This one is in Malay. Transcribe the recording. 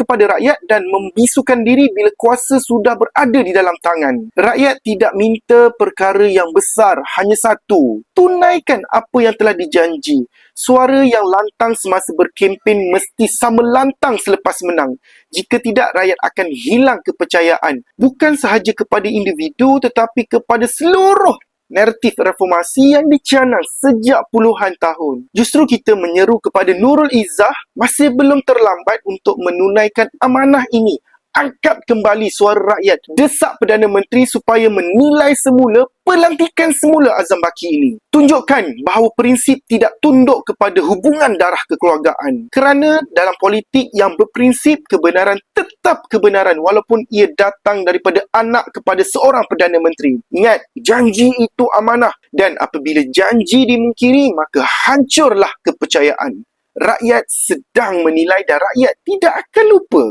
kepada rakyat dan membisukan diri bila kuasa sudah berada di dalam tangan. Rakyat tidak minta perkara yang besar, hanya satu. Tunaikan apa yang telah dijanji. Suara yang lantang semasa berkempen mesti sama lantang selepas menang. Jika tidak, rakyat akan hilang kepercayaan. Bukan sahaja kepada individu tetapi kepada seluruh naratif reformasi yang dicanang sejak puluhan tahun. Justru kita menyeru kepada Nurul Izzah masih belum terlambat untuk menunaikan amanah ini. Angkat kembali suara rakyat. Desak Perdana Menteri supaya menilai semula pelantikan semula Azam Baki ini. Tunjukkan bahawa prinsip tidak tunduk kepada hubungan darah kekeluargaan. Kerana dalam politik yang berprinsip kebenaran tetap kebenaran walaupun ia datang daripada anak kepada seorang Perdana Menteri. Ingat, janji itu amanah dan apabila janji dimungkiri maka hancurlah kepercayaan. Rakyat sedang menilai dan rakyat tidak akan lupa.